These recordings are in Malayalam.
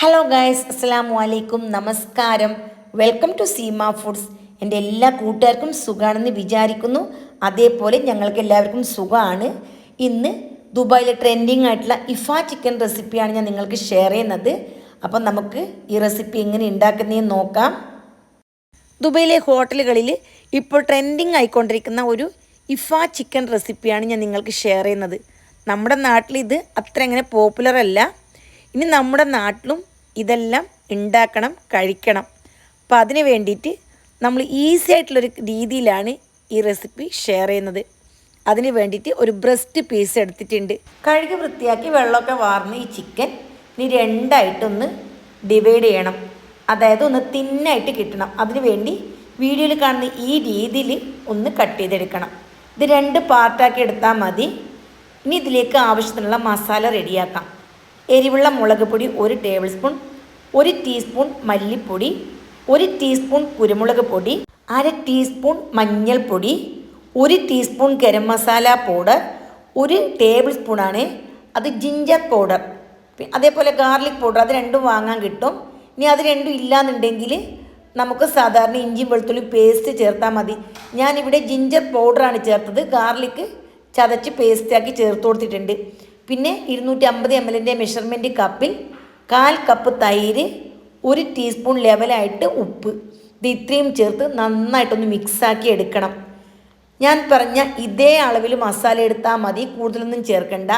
ഹലോ ഗായ്സ് അസ്സാം വലൈക്കും നമസ്കാരം വെൽക്കം ടു സീമ ഫുഡ്സ് എന്റെ എല്ലാ കൂട്ടുകാർക്കും സുഖമാണെന്ന് വിചാരിക്കുന്നു. അതേപോലെ ഞങ്ങൾക്ക് എല്ലാവർക്കും സുഖമാണ്. ഇന്ന് ദുബായിലെ ട്രെൻഡിങ് ആയിട്ടുള്ള ഇഫ ചിക്കൻ റെസിപ്പിയാണ് ഞാൻ നിങ്ങൾക്ക് ഷെയർ ചെയ്യുന്നത്. അപ്പം നമുക്ക് ഈ റെസിപ്പി എങ്ങനെ ഉണ്ടാക്കുന്നതെന്ന് നോക്കാം. ദുബൈയിലെ ഹോട്ടലുകളിൽ ഇപ്പോൾ ട്രെൻഡിങ് ആയിക്കൊണ്ടിരിക്കുന്ന ഒരു ഇഫ ചിക്കൻ റെസിപ്പിയാണ് ഞാൻ നിങ്ങൾക്ക് ഷെയർ ചെയ്യുന്നത്. നമ്മുടെ നാട്ടിൽ ഇത് അത്ര അങ്ങനെ പോപ്പുലർ അല്ല. ഇനി നമ്മുടെ നാട്ടിലും ഇതെല്ലാം ഉണ്ടാക്കണം കഴിക്കണം. അപ്പം അതിന് വേണ്ടിയിട്ട് നമ്മൾ ഈസി ആയിട്ടുള്ളൊരു രീതിയിലാണ് ഈ റെസിപ്പി ഷെയർ ചെയ്യുന്നത്. അതിന് വേണ്ടിയിട്ട് ഒരു ബ്രസ്റ്റ് പീസ് എടുത്തിട്ടുണ്ട്. കഴുകി വൃത്തിയാക്കി വെള്ളമൊക്കെ വാർന്ന് ഈ ചിക്കൻ ഇനി രണ്ടായിട്ടൊന്ന് ഡിവൈഡ് ചെയ്യണം. അതായത് ഒന്ന് തിന്നായിട്ട് കിട്ടണം. അതിന് വേണ്ടി വീഡിയോയിൽ കാണുന്ന ഈ രീതിയിൽ ഒന്ന് കട്ട് ചെയ്തെടുക്കണം. ഇത് രണ്ട് പാർട്ടാക്കി എടുത്താൽ മതി. ഇനി ഇതിലേക്ക് ആവശ്യത്തിനുള്ള മസാല റെഡിയാക്കാം എരിവുള്ള മുളക് പൊടി ഒരു ടേബിൾ സ്പൂൺ ഒരു ടീസ്പൂൺ മല്ലിപ്പൊടി ഒരു ടീസ്പൂൺ കുരുമുളക് പൊടി അര ടീസ്പൂൺ മഞ്ഞൾപ്പൊടി ഒരു ടീസ്പൂൺ ഗരം മസാല പൗഡർ ഒരു ടേബിൾ സ്പൂണാണ് അത് ജിഞ്ചർ പൗഡർ അതേപോലെ ഗാർലിക് പൗഡർ അത് രണ്ടും വാങ്ങാൻ കിട്ടും. ഇനി അത് രണ്ടും ഇല്ലാന്നുണ്ടെങ്കിൽ നമുക്ക് സാധാരണ ഇഞ്ചി വെളുത്തുള്ളി പേസ്റ്റ് ചേർത്താൽ മതി. ഞാനിവിടെ ജിഞ്ചർ പൗഡറാണ് ചേർത്തത്. ഗാർലിക്ക് ചതച്ച് പേസ്റ്റാക്കി ചേർത്ത് കൊടുത്തിട്ടുണ്ട്. പിന്നെ ഇരുന്നൂറ്റി അമ്പത് എം എല്ലിന്റെ മെഷർമെന്റ് കപ്പിൽ കാൽ കപ്പ് തൈര് ഒരു ടീസ്പൂൺ ലെവലായിട്ട് ഉപ്പ്. ഇത് ഇത്രയും ചേർത്ത് നന്നായിട്ടൊന്ന് മിക്സാക്കി എടുക്കണം. ഞാൻ പറഞ്ഞ ഇതേ അളവിൽ മസാല എടുത്താൽ മതി കൂടുതലൊന്നും ചേർക്കണ്ട.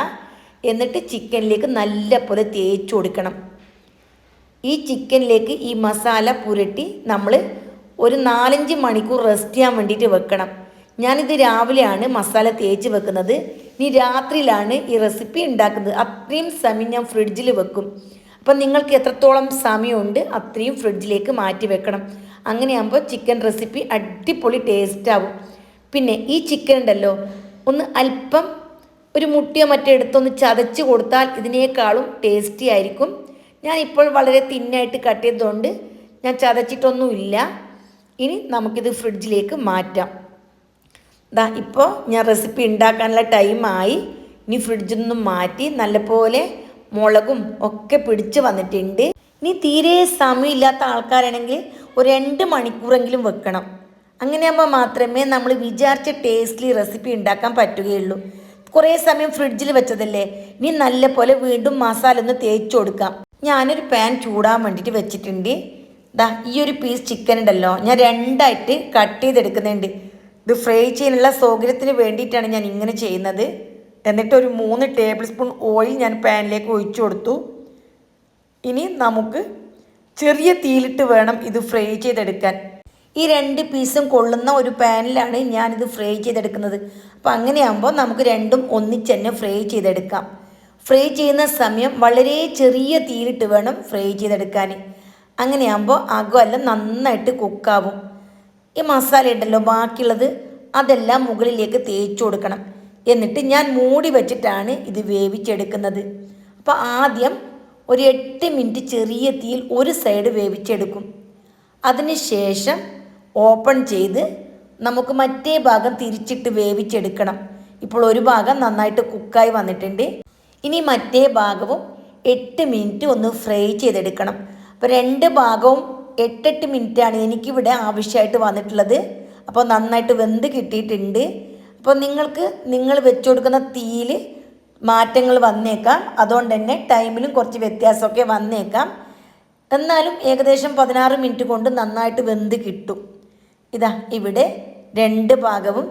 എന്നിട്ട് ചിക്കനിലേക്ക് നല്ല പോലെ തേച്ച് കൊടുക്കണം. ഈ ചിക്കനിലേക്ക് ഈ മസാല പുരട്ടി നമ്മൾ ഒരു നാലഞ്ച് മണിക്കൂർ റെസ്റ്റ് ചെയ്യാൻ വേണ്ടിയിട്ട് വെക്കണം. ഞാനിത് രാവിലെയാണ് മസാല തേച്ച് വെക്കുന്നത്. ഇനി രാത്രിയിലാണ് ഈ റെസിപ്പി ഉണ്ടാക്കുന്നത്. അത്രയും സമയം ഞാൻ ഫ്രിഡ്ജിൽ വെക്കും. അപ്പം നിങ്ങൾക്ക് എത്രത്തോളം സമയമുണ്ട് അത്രയും ഫ്രിഡ്ജിലേക്ക് മാറ്റി വെക്കണം. അങ്ങനെയാകുമ്പോൾ ചിക്കൻ റെസിപ്പി അടിപൊളി ടേസ്റ്റ് ആവും പിന്നെ ഈ ചിക്കൻ ഉണ്ടല്ലോ ഒന്ന് അല്പം ഒരു മുട്ടിയോ മറ്റോ എടുത്തൊന്ന് ചതച്ച് കൊടുത്താൽ ഇതിനേക്കാളും ടേസ്റ്റി ആയിരിക്കും. ഞാൻ ഇപ്പോൾ വളരെ തിന്നായിട്ട് കട്ട് ചെയ്തതുകൊണ്ട് ഞാൻ ചതച്ചിട്ടൊന്നുമില്ല. ഇനി നമുക്കിത് ഫ്രിഡ്ജിലേക്ക് മാറ്റാം. ദാ ഇപ്പോൾ ഞാൻ റെസിപ്പി ഉണ്ടാക്കാനുള്ള ടൈമായി ഇനി ഫ്രിഡ്ജിൽ നിന്നും മാറ്റി നല്ലപോലെ മുളകും ഒക്കെ പിടിച്ച് വന്നിട്ടുണ്ട്. ഇനി തീരെ സമയമില്ലാത്ത ആൾക്കാരാണെങ്കിൽ ഒരു രണ്ട് മണിക്കൂറെങ്കിലും വെക്കണം. അങ്ങനെയാകുമ്പോൾ മാത്രമേ നമ്മൾ വിചാരിച്ച ടേസ്റ്റ്ലി റെസിപ്പി ഉണ്ടാക്കാൻ പറ്റുകയുള്ളൂ. കുറേ സമയം ഫ്രിഡ്ജിൽ വെച്ചതല്ലേ? ഇനി നല്ലപോലെ വീണ്ടും മസാല ഒന്ന് തേച്ച് കൊടുക്കാം. ഞാനൊരു പാൻ ചൂടാൻ വേണ്ടിയിട്ട് വെച്ചിട്ടുണ്ട്. ദാ ഈ ഒരു പീസ് ചിക്കൻ ഉണ്ടല്ലോ ഞാൻ രണ്ടായിട്ട് കട്ട് ചെയ്തെടുക്കുന്നുണ്ട്. ഇത് ഫ്രൈ ചെയ്യാനുള്ള സൗകര്യത്തിന് വേണ്ടിയിട്ടാണ് ഞാൻ ഇങ്ങനെ ചെയ്യുന്നത്. എന്നിട്ട് ഒരു മൂന്ന് ടേബിൾ സ്പൂൺ ഓയിൽ ഞാൻ പാനിലേക്ക് ഒഴിച്ചു കൊടുത്തു. ഇനി നമുക്ക് ചെറിയ തീയിലിട്ട് വേണം ഇത് ഫ്രൈ ചെയ്തെടുക്കാൻ. ഈ രണ്ട് പീസും കൊള്ളുന്ന ഒരു പാനിലാണ് ഞാനിത് ഫ്രൈ ചെയ്തെടുക്കുന്നത്. അപ്പോൾ അങ്ങനെയാകുമ്പോൾ നമുക്ക് രണ്ടും ഒന്നിച്ച് തന്നെ ഫ്രൈ ചെയ്തെടുക്കാം. ഫ്രൈ ചെയ്യുന്ന സമയം വളരെ ചെറിയ തീയിലിട്ട് വേണം ഫ്രൈ ചെയ്തെടുക്കാൻ. അങ്ങനെയാകുമ്പോൾ അകമെല്ലാം നന്നായിട്ട് കുക്കാവും. ഈ മസാല ഉണ്ടല്ലോ ബാക്കിയുള്ളത് അതെല്ലാം മുകളിലേക്ക് തേച്ചു കൊടുക്കണം. എന്നിട്ട് ഞാൻ മൂടി വെച്ചിട്ടാണ് ഇത് വേവിച്ചെടുക്കുന്നത്. അപ്പോൾ ആദ്യം ഒരു എട്ട് മിനിറ്റ് ചെറിയ തീയിൽ ഒരു സൈഡ് വേവിച്ചെടുക്കും. അതിനുശേഷം ഓപ്പൺ ചെയ്ത് നമുക്ക് മറ്റേ ഭാഗം തിരിച്ചിട്ട് വേവിച്ചെടുക്കണം. ഇപ്പോൾ ഒരു ഭാഗം നന്നായിട്ട് കുക്കായി വന്നിട്ടുണ്ട്. ഇനി മറ്റേ ഭാഗവും എട്ട് മിനിറ്റ് ഒന്ന് ഫ്രൈ ചെയ്തെടുക്കണം. അപ്പോൾ രണ്ട് ഭാഗവും എട്ടെട്ട് മിനിറ്റാണ് എനിക്കിവിടെ ആവശ്യമായിട്ട് വന്നിട്ടുള്ളത്. അപ്പോൾ നന്നായിട്ട് വെന്ത് കിട്ടിയിട്ടുണ്ട്. അപ്പോൾ നിങ്ങൾക്ക് നിങ്ങൾ വെച്ചു കൊടുക്കുന്ന തീയിൽ മാറ്റങ്ങൾ വന്നേക്കാം. അതുകൊണ്ട് തന്നെ ടൈമിലും കുറച്ച് വ്യത്യാസമൊക്കെ വന്നേക്കാം. എന്നാലും ഏകദേശം പതിനാറ് മിനിറ്റ് കൊണ്ട് നന്നായിട്ട് വെന്ത് കിട്ടും. ഇതാ ഇവിടെ രണ്ട് ഭാഗവും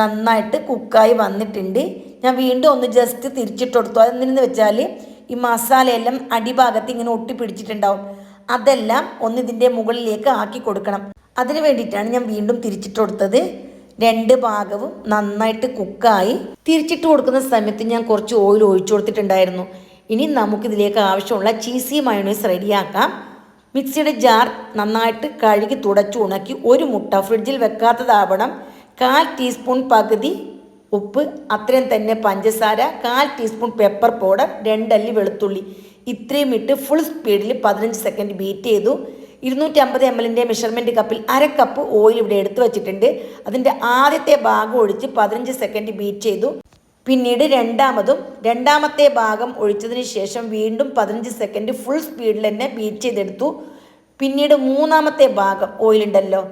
നന്നായിട്ട് കുക്കായി വന്നിട്ടുണ്ട്. ഞാൻ വീണ്ടും ഒന്ന് ജസ്റ്റ് തിരിച്ചിട്ട് കൊടുത്തു. അതെന്തിനെന്ന് വെച്ചാൽ ഈ മസാലയെല്ലാം അടിഭാഗത്ത് ഇങ്ങനെ ഒട്ടിപ്പിടിച്ചിട്ടുണ്ടാവും. അതെല്ലാം ഒന്ന് ഇതിന്റെ മുകളിലേക്ക് ആക്കി കൊടുക്കണം. അതിന് വേണ്ടിയിട്ടാണ് ഞാൻ വീണ്ടും തിരിച്ചിട്ട് കൊടുത്തത്. രണ്ട് ഭാഗവും നന്നായിട്ട് കുക്കായി. തിരിച്ചിട്ട് കൊടുക്കുന്ന സമയത്ത് ഞാൻ കുറച്ച് ഓയിൽ ഒഴിച്ചു കൊടുത്തിട്ടുണ്ടായിരുന്നു. ഇനി നമുക്കിതിലേക്ക് ആവശ്യമുള്ള ചീസി മയോണൈസ് റെഡിയാക്കാം. മിക്സിയുടെ ജാർ നന്നായിട്ട് കഴുകി തുടച്ചു ഉണക്കി ഒരു മുട്ട ഫ്രിഡ്ജിൽ വെക്കാത്തതാവണം. കാൽ ടീസ്പൂൺ പകുതി ഉപ്പ് അത്രയും തന്നെ പഞ്ചസാര കാൽ ടീസ്പൂൺ പെപ്പർ പൗഡർ രണ്ടല്ലി വെളുത്തുള്ളി. ഇത്രയും ഇട്ട് ഫുൾ സ്പീഡിൽ പതിനഞ്ച് സെക്കൻഡ് ബീറ്റ് ചെയ്തു. ഇരുന്നൂറ്റി അമ്പത് എം എല്ലിന്റെ മെഷർമെന്റ് കപ്പിൽ അര കപ്പ് ഓയിൽ ഇവിടെ എടുത്തു വച്ചിട്ടുണ്ട്. അതിന്റെ ആദ്യത്തെ ഭാഗം ഒഴിച്ച് പതിനഞ്ച് സെക്കൻഡ് ബീറ്റ് ചെയ്തു. പിന്നീട് രണ്ടാമതും രണ്ടാമത്തെ ഭാഗം ഒഴിച്ചതിന് ശേഷം വീണ്ടും പതിനഞ്ച് സെക്കൻഡ് ഫുൾ സ്പീഡിൽ തന്നെ ബീറ്റ് ചെയ്തെടുത്തു. പിന്നീട് മൂന്നാമത്തെ ഭാഗം ഓയിലുണ്ടല്ലോ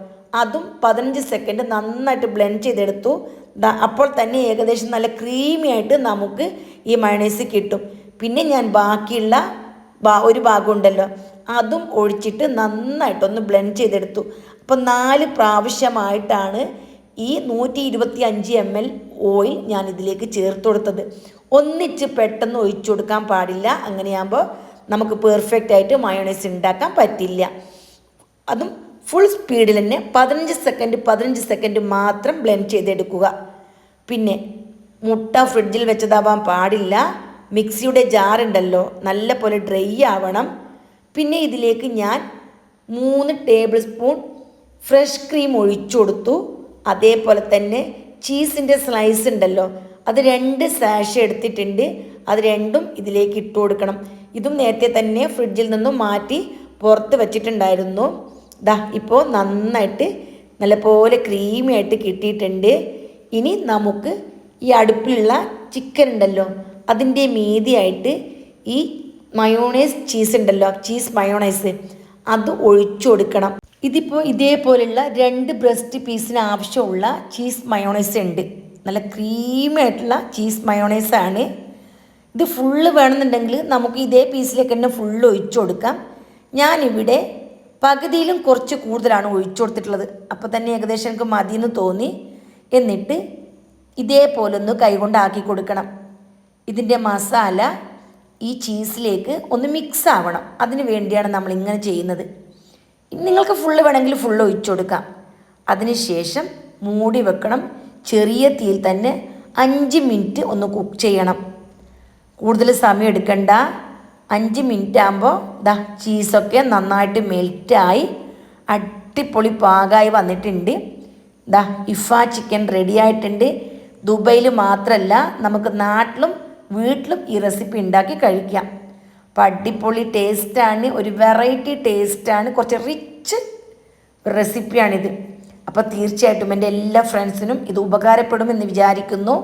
അതും പതിനഞ്ച് സെക്കൻഡ് നന്നായിട്ട് ബ്ലെൻഡ് ചെയ്തെടുത്തു. അപ്പോൾ തന്നെ ഏകദേശം നല്ല ക്രീമി ആയിട്ട് നമുക്ക് ഈ മയണൈസ് കിട്ടും. പിന്നെ ഞാൻ ബാക്കിയുള്ള ഒരു ഭാഗം ഉണ്ടല്ലോ അതും ഒഴിച്ചിട്ട് നന്നായിട്ടൊന്ന് ബ്ലെൻഡ് ചെയ്തെടുത്തു. അപ്പം നാല് പ്രാവശ്യമായിട്ടാണ് ഈ നൂറ്റി ഇരുപത്തി അഞ്ച് എം എൽ ഓയിൽ ഞാൻ ഇതിലേക്ക് ചേർത്ത് കൊടുത്തത്. ഒന്നിച്ച് പെട്ടെന്ന് ഒഴിച്ചു കൊടുക്കാൻ പാടില്ല. അങ്ങനെയാകുമ്പോൾ നമുക്ക് പെർഫെക്റ്റ് ആയിട്ട് മയോണൈസ് ഉണ്ടാക്കാൻ പറ്റില്ല. അതും ഫുൾ സ്പീഡിൽ തന്നെ പതിനഞ്ച് സെക്കൻഡ് പതിനഞ്ച് സെക്കൻഡ് മാത്രം ബ്ലെൻഡ് ചെയ്തെടുക്കുക. പിന്നെ മുട്ട ഫ്രിഡ്ജിൽ വെച്ചതാവാൻ പാടില്ല. മിക്സിയുടെ ജാറുണ്ടല്ലോ നല്ല പോലെ ഡ്രൈ ആവണം. പിന്നെ ഇതിലേക്ക് ഞാൻ മൂന്ന് ടേബിൾ സ്പൂൺ ഫ്രഷ് ക്രീം ഒഴിച്ചു കൊടുത്തു. അതേപോലെ തന്നെ ചീസിന്റെ സ്ലൈസ് ഉണ്ടല്ലോ അത് രണ്ട് സാഷ് എടുത്തിട്ടുണ്ട്. അത് രണ്ടും ഇതിലേക്ക് ഇട്ട് കൊടുക്കണം. ഇതും നേരത്തെ തന്നെ ഫ്രിഡ്ജിൽ നിന്നും മാറ്റി പുറത്ത് വെച്ചിട്ടുണ്ടായിരുന്നു. ദാ ഇപ്പോൾ നന്നായിട്ട് നല്ലപോലെ ക്രീമി ആയിട്ട് കിട്ടിയിട്ടുണ്ട്. ഇനി നമുക്ക് ഈ അടുപ്പിലുള്ള ചിക്കൻ ഉണ്ടല്ലോ അതിന്റെ മീതിയായിട്ട് ഈ മയോണൈസ് ചീസ് ഉണ്ടല്ലോ ചീസ് മയോണൈസ് അത് ഒഴിച്ചു കൊടുക്കണം. ഇതിപ്പോൾ ഇതേപോലെയുള്ള രണ്ട് ബ്രസ്റ്റ് പീസിന് ആവശ്യമുള്ള ചീസ് മയോണൈസ് ഉണ്ട്. നല്ല ക്രീമി ആയിട്ടുള്ള ചീസ് മയോണൈസ് ആണ്. ഇത് ഫുള്ള് വേണമെന്നുണ്ടെങ്കിൽ നമുക്ക് ഇതേ പീസിലേക്ക് തന്നെ ഫുള്ള് ഒഴിച്ചു കൊടുക്കാം. ഞാനിവിടെ പകുതിയിലും കുറച്ച് കൂടുതലാണ് ഒഴിച്ചു കൊടുത്തിട്ടുള്ളത്. അപ്പോൾ തന്നെ ഏകദേശം എനിക്ക് മതിയെന്ന് തോന്നി. എന്നിട്ട് ഇതേപോലെ ഒന്ന് കൈകൊണ്ട് ആക്കി കൊടുക്കണം. ഇതിന്റെ മസാല ഈ ചീസിലേക്ക് ഒന്ന് മിക്സ് ആവണം അതിന് വേണ്ടിയാണ് നമ്മൾ ഇങ്ങനെ ചെയ്യുന്നത് നിങ്ങൾക്ക് ഫുള്ള് വേണമെങ്കിൽ ഫുള്ള് ഒഴിച്ചു കൊടുക്കാം. അതിനുശേഷം മൂടി വെക്കണം. ചെറിയ തീയിൽ തന്നെ അഞ്ച് മിനിറ്റ് ഒന്ന് കുക്ക് ചെയ്യണം. കൂടുതൽ സമയം എടുക്കണ്ട. അഞ്ച് മിനിറ്റ് ആകുമ്പോൾ ദാ ചീസൊക്കെ നന്നായിട്ട് മെൽറ്റായി അടിപൊളി പാകമായി വന്നിട്ടുണ്ട്. ദാ ഇഫ ചിക്കൻ റെഡി ആയിട്ടുണ്ട്. ദുബൈയിൽ മാത്രമല്ല നമുക്ക് നാട്ടിലും വീട്ടിലും ഈ റെസിപ്പി ഉണ്ടാക്കി കഴിക്കാം. അപ്പം അടിപൊളി ടേസ്റ്റാണ് ഒരു വെറൈറ്റി ടേസ്റ്റാണ് കുറച്ച് റിച്ച് റെസിപ്പിയാണിത് അപ്പോൾ തീർച്ചയായിട്ടും എന്റെ എല്ലാ ഫ്രണ്ട്സിനും ഇത് ഉപകാരപ്പെടുമെന്ന് വിചാരിക്കുന്നു.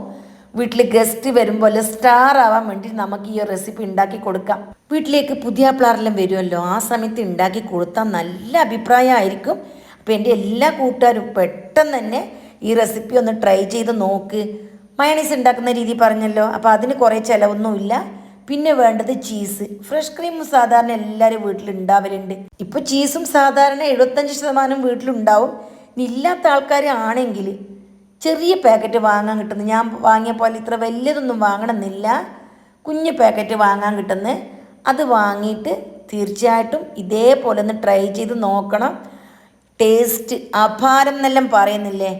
വീട്ടിൽ ഗസ്റ്റ് വരുമ്പോൾ സ്റ്റാർ ആവാൻ വേണ്ടി നമുക്ക് ഈ റെസിപ്പി ഉണ്ടാക്കി കൊടുക്കാം. വീട്ടിലേക്ക് പുതിയ പ്ലാറെല്ലാം വരുമല്ലോ ആ സമയത്ത് ഉണ്ടാക്കി കൊടുത്താൽ നല്ല അഭിപ്രായമായിരിക്കും അപ്പോൾ എന്റെ എല്ലാ കൂട്ടുകാരും പെട്ടെന്ന് തന്നെ ഈ റെസിപ്പി ഒന്ന് ട്രൈ ചെയ്ത് നോക്ക്. മയണീസ് ഉണ്ടാക്കുന്ന രീതി പറഞ്ഞല്ലോ. അപ്പോൾ അതിന് കുറേ ചിലവൊന്നുമില്ല. പിന്നെ വേണ്ടത് ചീസ് ഫ്രഷ് ക്രീം സാധാരണ എല്ലാവരും വീട്ടിൽ ഉണ്ടാവലുണ്ട് ഇപ്പോൾ ചീസും സാധാരണ എഴുപത്തഞ്ച് ശതമാനം വീട്ടിലുണ്ടാവും. ഇല്ലാത്ത ആൾക്കാർ ആണെങ്കിൽ ചെറിയ പാക്കറ്റ് വാങ്ങാൻ കിട്ടുന്നു ഞാൻ വാങ്ങിയ പോലെ ഇത്ര വലിയതൊന്നും വാങ്ങണമെന്നില്ല. കുഞ്ഞ് പാക്കറ്റ് വാങ്ങാൻ കിട്ടുന്നത് അത് വാങ്ങിയിട്ട് തീർച്ചയായിട്ടും ഇതേപോലെ ഒന്ന് ട്രൈ ചെയ്ത് നോക്കണം. ടേസ്റ്റ് അപാരം എന്നെല്ലാം പറയുന്നില്ലേ?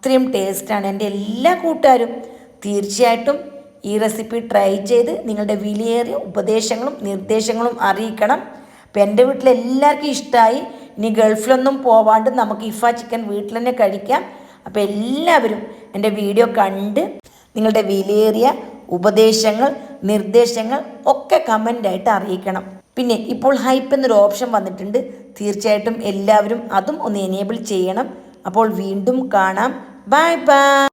അത്രയും ടേസ്റ്റാണ് എന്റെ എല്ലാ കൂട്ടുകാരും. തീർച്ചയായിട്ടും ഈ റെസിപ്പി ട്രൈ ചെയ്ത് നിങ്ങളുടെ വിലയേറിയ ഉപദേശങ്ങളും നിർദ്ദേശങ്ങളും അറിയിക്കണം. അപ്പം എന്റെ വീട്ടിലെല്ലാവർക്കും ഇഷ്ടമായി. ഇനി ഗൾഫിലൊന്നും പോവാണ്ട് നമുക്ക് ഇഫ ചിക്കൻ വീട്ടിൽ തന്നെ കഴിക്കാം. അപ്പോൾ എല്ലാവരും എന്റെ വീഡിയോ കണ്ട് നിങ്ങളുടെ വിലയേറിയ ഉപദേശങ്ങൾ നിർദ്ദേശങ്ങൾ ഒക്കെ കമന്റായിട്ട് അറിയിക്കണം. പിന്നെ ഇപ്പോൾ ഹൈപ്പ് എന്നൊരു ഓപ്ഷൻ വന്നിട്ടുണ്ട്. തീർച്ചയായിട്ടും എല്ലാവരും അതും ഒന്ന് എനേബിൾ ചെയ്യണം. അപ്പോൾ വീണ്ടും കാണാം. 拜拜。